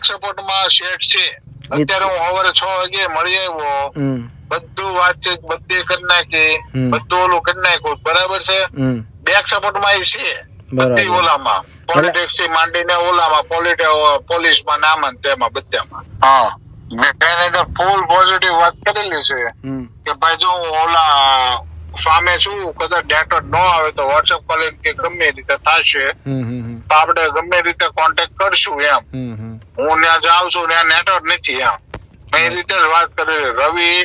Back support set છે. અત્યારે હું સવારે છ વાગે મળી આવ્યો. બધું વાતચીત બધી કરી નાખી. બધું ઓલું કરી નાખ્યું. બરાબર છે? બેક સપોર્ટમાં ઈ છે. બધી ઓલામાં. પોલિટિક્સથી માંડીને ઓલામાં પોલીસમાં નામાં તેમાં બધામાં. હા. મેનેજર ફૂલ પોઝિટિવ વાત કરેલી છે કે ભાઈ જો હું ઓલા સામે છું કદાચ ડેટા ન આવે તો વોટ્સએપ કોલિંગ કે ગમે રીતે થશે. તો આપણે ગમે રીતે કોન્ટેક્ટ કરશું એમ. હું ત્યાં જાઉં છું ત્યાં નેટવર્ક નથી એમ. મેં એ રીતે જ વાત કરેલી રવિ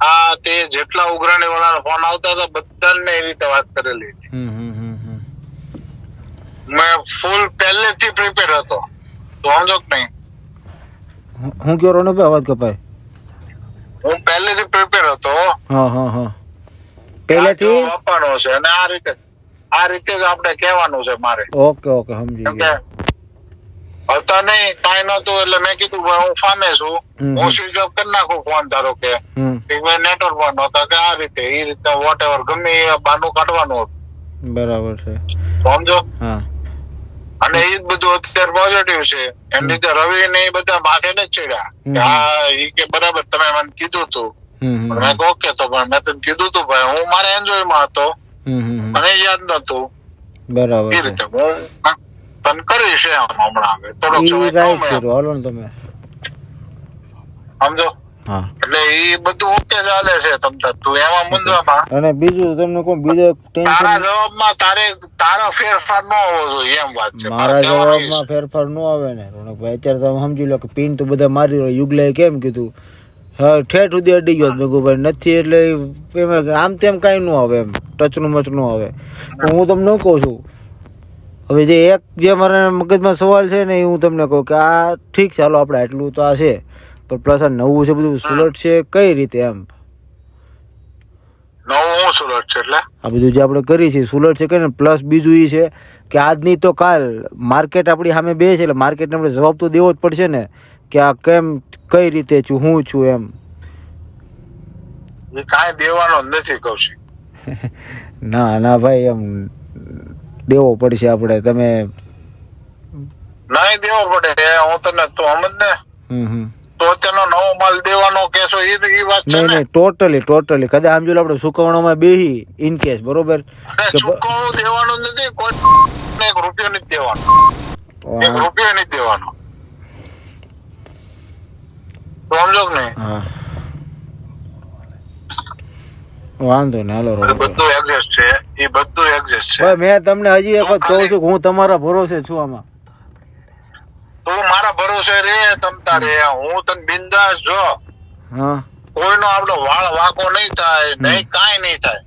આ તે જેટલા ઉઘરાણી વાળા ફોન આવતા હતા બધાને એ રીતે વાત કરેલી હતી. મેં ફૂલ પહેલેથી પ્રિપેર હતો. તો સમજો કે નહીં? હું- કયો રોનકભાઈ અવાજ કપાય? હું પહેલેથી પ્રિપેર હતો. હા હા હા. પહેલેથી? આપવાનો છે અને આ રીતે આ રીતે જ આપણે કહેવાનું છે મારે. ઓકે ઓકે સમજી ગયા. હતા નહીં કાંઈ નતું એટલે મેં કીધું ભાઈ હું ફામે છું. હું સ્વિચ ઓફ કરી નાખું ફોન ધારો કે. ભાઈ નેટવર્ક બંધ હતા કે આ રીતે એ રીતે વોટ એવર ગમે એ બાનું કાઢવાનું હતું. બરાબર છે. સમજો? હા. અને એ જ બધું અત્યારે પોઝિટિવ છે. એમ રીતે રવિ ને એ બધા માથે ને ચડ્યા. હા એ કે બરાબર તમે મને કીધું તું. મેં ઓકે તો પણ મેં તને કીધું તું ભાઈ હું મારે એન્જોયમાં હતો. મને યાદ નતું. બરાબર એ રીતે હું તને કરીશ એમ હમણાં હવે થોડોક સમય હાલો ને તમે. સમજો? એટલે એ બધું ઓકે ચાલે છે તમ તું એમાં મૂંઝવામાં અને બીજું તમને કોઈ બીજો તારા જવાબમાં તારે તારો ફેરફાર ન હોવો જોઈએ એમ વાત છે. મારા જવાબમાં ફેરફાર ન આવે ને. રોનકભાઈ અત્યારે તમે સમજી લો કે પિન તો બધા મારી રહ્યો. યુગલાએ કેમ કીધું? હા ઠેઠ સુધી અડી ગયો મેં કહ્યું ભાઈ નથી એટલે એમાં આમ તેમ કાંઈ ન આવે એમ ટચનું મચનું આવે. હું તમને કહું છું હવે જે એક જે મારા મગજમાં સવાલ છે ને એ હું તમને કહું કે આ ઠીક છે ચાલો આપણે આટલું તો આ છે પણ પ્લસ આ નવું છે બધું સુલટ છે કઈ રીતે એમ. નવું હું છે એટલે? આ બધું જે આપણે કરી છીએ સુલટ છે કે પ્લસ બીજું એ છે કે આજની તો કાલ માર્કેટ આપણી સામે બે છે એટલે માર્કેટને આપણે જવાબ તો દેવો જ પડશે ને. કે આ કેમ કઈ રીતે છું હું છું એમ? કાંઈ દેવાનો નથી કૌશિક. ના ના ભાઈ એમ દેવો પડશે આપણે તમે નહીં દેવો પડે હું તને તું સમજ ને? તો તેનો નવો માલ દેવાનો કેસો એ એ વાત છે નહીં નહીં ટોટલી ટોટલી કદાચ સમજો આપણે સુકવણોમાં બેહી ઇન કેસ બરોબર? કે દેવાનું નથી કોઈ એક રૂપિયો નથી દેવાનો. એક રૂપિયો નથી દેવાનો. સમજો હા વાંધો ને હાલો બધું એડજસ્ટ છે એ બધું એડજસ્ટ છે. મેં તમને હજી એક વાત કહું છું હું તમારા ભરોસે છું આમાં. તું મારા ભરોસે રે તમ તારે. હું તને બિંદાસ જો. હા. કોઈનો આપણો વાળ વાંકો નહીં થાય નહીં કાંઈ નહીં થાય.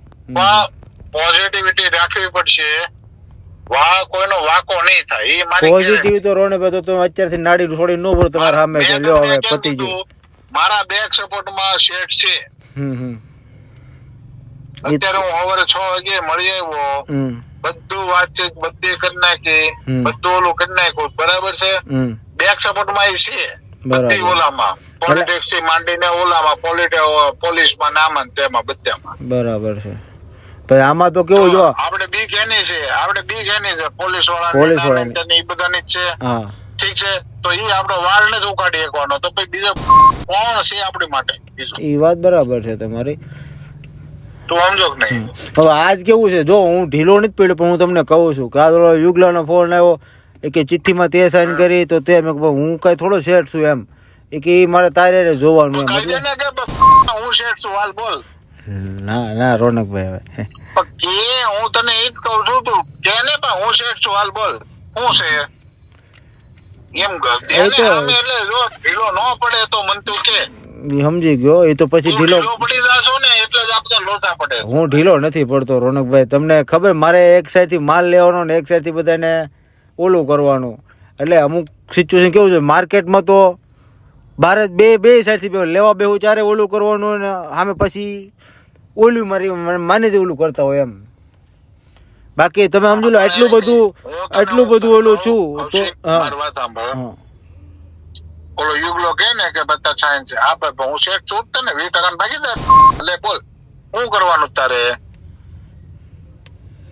પોઝિટિવિટી રાખવી પડશે. વાળ કોઈનો વાંકો નહીં થાય. એ મારી પોઝિટિવ તો રોને ભાઈ તો તમે અત્યારથી નાડી છોડી ન બોલો તમારા સામે કે લ્યો હવે પતી ગયું. મારા બેક સપોર્ટમાં સેટ છે. હમ હમ. અત્યારે હું સવારે છ વાગે મળી આવ્યો. બધું વાતચીત બધી કરી નાખી. બધું ઓલું કરી નાખ્યું. બરાબર છે? બેક સપોર્ટમાં એ છે. બધી ઓલામાં. પોલિટિક્સથી માંડીને ઓલામાં પોલીસમાં નામાં ને તેમાં બધામાં. બરાબર છે. ભાઈ આમાં તો કેવું જો આપણે બીક એની છે આપણે બીક એની છે પોલીસ પોલીસવાળા. એ બધાની છે. હા. ઠીક છે તો એ આપણો વાળ ને જ ઉકાળી એકવાનો તો પછી બીજો કોણ છે આપણી માટે? એ વાત બરાબર છે તમારી. તું સમજો કે નહીં? હવે આજ કેવું છે? જો હું ઢીલો નથી પડ્યો પણ હું તમને કહું છું કે આ યુગલાનો ફોન આવ્યો એ કે ચિઠ્ઠીમાં તે સાઈન કરી તો તે મેં હું કઈ થોડો સેટ છું એમ. એ કે મારે તારે જોવાનું એમ હું શેઠ છું હાલ બોલ. ના ના રોનકભાઈ હવે. કે હું તને એ જ કહું છું તું કે ને પણ હું શેઠ છું હાલ બોલ. શું છે? એમ એટલે જો ઢીલો ન પડે તો મન તું કે. સમજી ગયો એ તો પછી ઢીલો પડી જાશો ને એટલે જ આપણે લોટા પડે હું ઢીલો નથી પડતો રોનકભાઈ તમને ખબર મારે એક સાઈડથી માલ લેવાનો ને એક સાઈડથી બધાને ઓલું કરવાનું. એટલે અમુક સિચ્યુએશન કેવું છે માર્કેટમાં તો બારે બે બે સાઈડથી લેવા બેહું ચારે ઓલું કરવાનું ને સામે પછી ઓલું મારી માની દે ઓલું કરતા હોય એમ. બાકી તમે સમજી લો એટલું બધું એટલું બધું ઓલું છું તો હા. ઓલો યુગલો કે ને કે બધા સાયન્સ છે. આ ભાઈ હું શેઠ છું જ ને વીસ ટકા ભાગીદાર. એટલે બોલ શું કરવાનું તારે?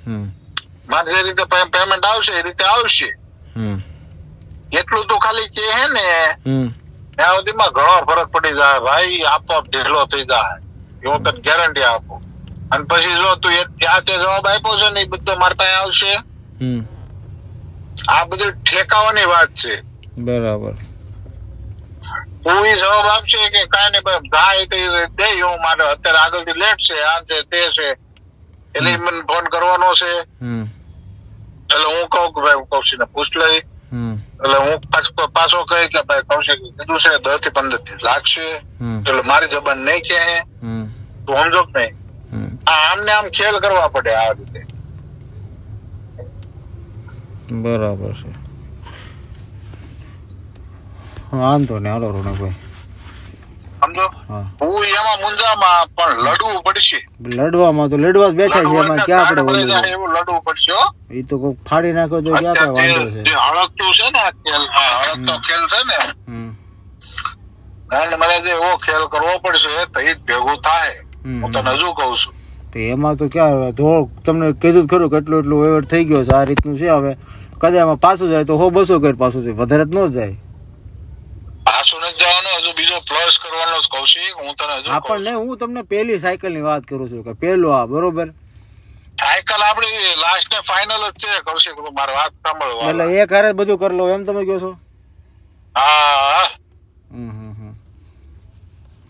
હમ. મારે જે રીતે પેમેન્ટ આવશે એ રીતે આવશે. હમ. એટલું તો ખાલી કે હે ને હમ. ત્યાં સુધીમાં ઘણો ફરક પડી જાય. ભાઈ આપોઆપ ઢીલો થઈ જાય. એ હું તને ગેરંટી આપું. અને પછી જો તું ત્યાં તે જવાબ આપ્યો છે ને એ બધો મારા પાસે આવશે? આ બધું ઠેકાવાની વાત છે. બરાબર. એ જવાબ આપશે કે કાંઈ નહીં ભાઈ થાય તો દે હું મારે અત્યારે આગળથી લેટ છે આ છે તે છે. એટલે મને ફોન કરવાનો છે. એટલે હું કહું કે ભાઈ કૌશિક ને પૂછ લઈ. એટલે હું પાછો પાછો કહી કે ભાઈ કૌશિક કીધું છે દસથી પંદરથી લાગશે. એટલે મારી જબાન નહીં હમ. તું સમજો કે નહીં આમ ને આમ ખેલ કરવા પડે આ રીતે. બરાબર છે. વાંધો ને હાલો રોનકભાઈ સમજો? હું. એમાં મુંજામાં પણ લડવું પડશે. લડવામાં તો લડવા બેઠા છે એમાં ક્યાં આપણે બોલવું એવું લડવું પડશે એ તો કોક ફાડી નાખો તો ક્યાં આપણે વાંધો જે છે? જે હળગતું છે ને ખેલ હળકતો ખેલ છે ને હમ. ગાંઠ મારે જે એવો ખેલ કરવો પડશે તો એ જ ભેગું થાય. હું તને હજુ કહું છું? તો એમાં તો ક્યાં ધોળ તમને કીધું ખરું કેટલું એટલું વહીવટ થઈ ગયો છે આ રીતનું છે હવે. કદાચ એમાં પાછું જાય તો હો બસો કર પાછું જાય વધારે જ ન જાય. પાછું નથી જવાનું હજુ બીજો પ્લસ કરવાનો જ કૌશિક હું તને હજુ કહું આપણને નહીં હું તમને પહેલી સાયકલની વાત કરું છું કે પેલો આ બરોબર? સાયકલ આપણી લાસ્ટ ને ફાઇનલ જ છે કૌશિક મારી વાત સાંભળો એટલે એક હારે બધું કરી લો એમ તમે કહો છો? હા.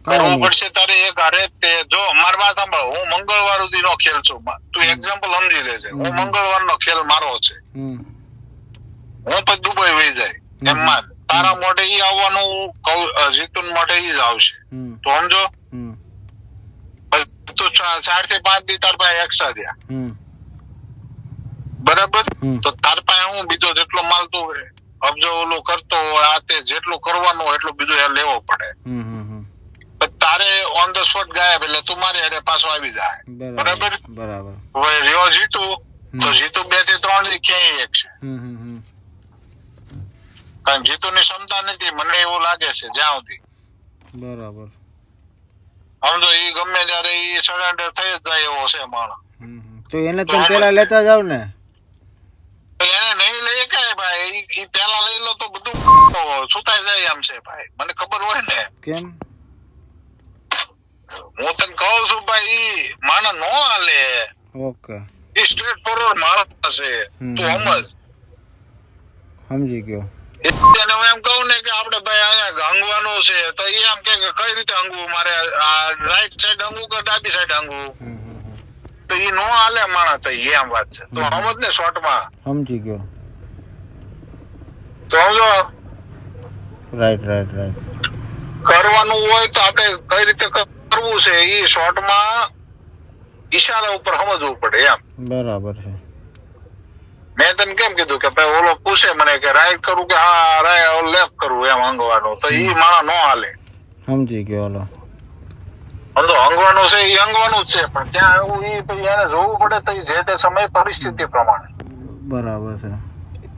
કરવું પડશે તારે એક ઘરે તે જો મારી વાત સાંભળ હું મંગળવાર સુધી નો ખેલ છું. તું એક્ઝામ્પલ સમજી લેજે. હું મંગળવાર નો ખેલ મારો છે. હું પછી દુબઈ વહી જાય. એમ. માન તારા મોઢે ઈ આવવાનું જીતુન મોઢે ઈ જ આવશે. તો સમજો? તું ચારથી પાંચ દી તાર પાસે એક્સ્ટ્રા રહ્યા. બરાબર? તો તાર પાસે હું બીજો જેટલો માલ તું અબજો ઓલું કરતો હોય આ તે જેટલું કરવાનું હોય એટલું બીજું એ લેવો પડે. તારે ઓન ધ સ્પોટ ગાયબ એટલે તું મારી હારે પાછો આવી જાય. બરાબર બરાબર. રહ્યો જીતુ તો જીતુ બેથી ત્રણથી ક્યાંય એક છે. કારણ જીતુ ની ક્ષમતા નથી મને એવું લાગે છે જ્યાં સુધી. બરાબર. સમજો ઈ ગમે ત્યારે ઈ સરેન્ડર થઈ જ જાય એવો છે માણસ. તો એને તમે પેલા લેતા જાવ ને? એને નહીં લઈ કાય ભાઈ એ ઈ પેલા લઈ લો તો બધું સુતાઈ જાય એમ છે ભાઈ. મને ખબર હોય ને. કેમ? હું તને કહું છું ભાઈ ઈ માણસ નો હાલે. ઓકે. ઈ સ્ટ્રેટ ફોરવર્ડ માણસ છે. તું સમજ. સમજી ગયો. એને હું એમ કહું ને કે આપણે ભાઈ અહીંયા હંગવાનું છે તો એ એમ કે કઈ રીતે હંગવું? મારે આ રાઈટ સાઈડ હંગવું કે ડાબી સાઈડ હંગવું. તો એ નો હાલે માણસ તો એમ વાત છે. તો. સમજ ને શોર્ટમાં સમજી ગયો. તો સમજો? રાઈટ રાઈટ રાઈટ કરવાનું હોય તો આપણે કઈ રીતે કરવું છે ઈ શોર્ટમાં ઈશારા ઉપર સમજવું પડે એમ. બરાબર છે. મેં તને કેમ કીધું કે ભાઈ ઓલો પૂછે મને કે રાઈટ કરું કે હા રાઈટ લેફ્ટ કરવું એમ અંગવાનું તો ઈ માણસ નો હાલે. સમજી ગયો હાલો સમજો અંગવાનું છે ઈ અંગવાનું જ છે પણ ત્યાં એવું ઈ પછી એને જોવું પડે તો ઈ જે તે સમય પરિસ્થિતિ પ્રમાણે. બરાબર છે.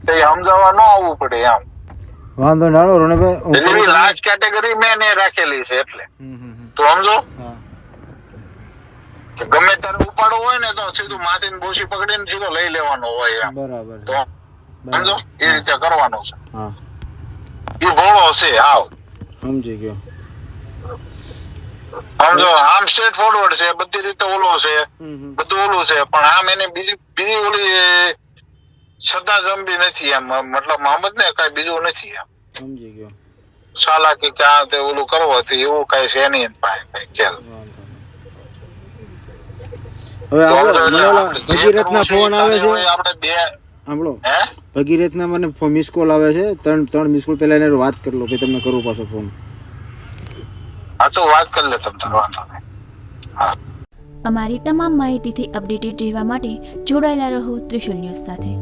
તો ઈ સમજાવવા ન આવવું પડે એમ. વાંધો ના હાલો રોનકભાઈ હું એટલે કરું ઈ તમને- લાસ્ટ કેટેગરી મેં ને રાખેલી છે એટલે. હમ હમ હમ. તો સમજો? ગમે ત્યારે ઉપાડો હોય ને તો સીધું માથીને બોસી પકડીને સીધો લઈ લેવાનો હોય એમ. બરાબર તો સમજો? એ રીતે કરવાનો છે. એ ભોળો છે આવ સમજી ગયો. સમજો? આમ સ્ટ્રેટ ફોરવર્ડ છે બધી રીતે ઓલો છે. બધું ઓલું છે પણ આમ એની બીજી બીજી ઓલી શ્રદ્ધા જમ્બી નથી એમ. મતલબ મોહમ્મદ ને કઈ બીજું નથી એમ. સમજી ગયો. સાલાકી કે આ તે ઓલું કરવાથી એવું કઈ છે નહીં એની પાસે કઈ ખ્યાલ. હવે ભગીરથના ફોન આવે છે. આપણે બે સાંભળો ભગીરથના મને મિસ કોલ આવે છે. ત્રણ ત્રણ મિસ કોલ પહેલા એને વાત કરી લો કે તમને કરું પાછો ફોન હા તો વાત કરી લે તમને વાંધો હા. અમારી તમામ માહિતીથી અપડેટેડ રહેવા માટે જોડાયેલા રહો ત્રિશુલ ન્યૂઝ સાથે.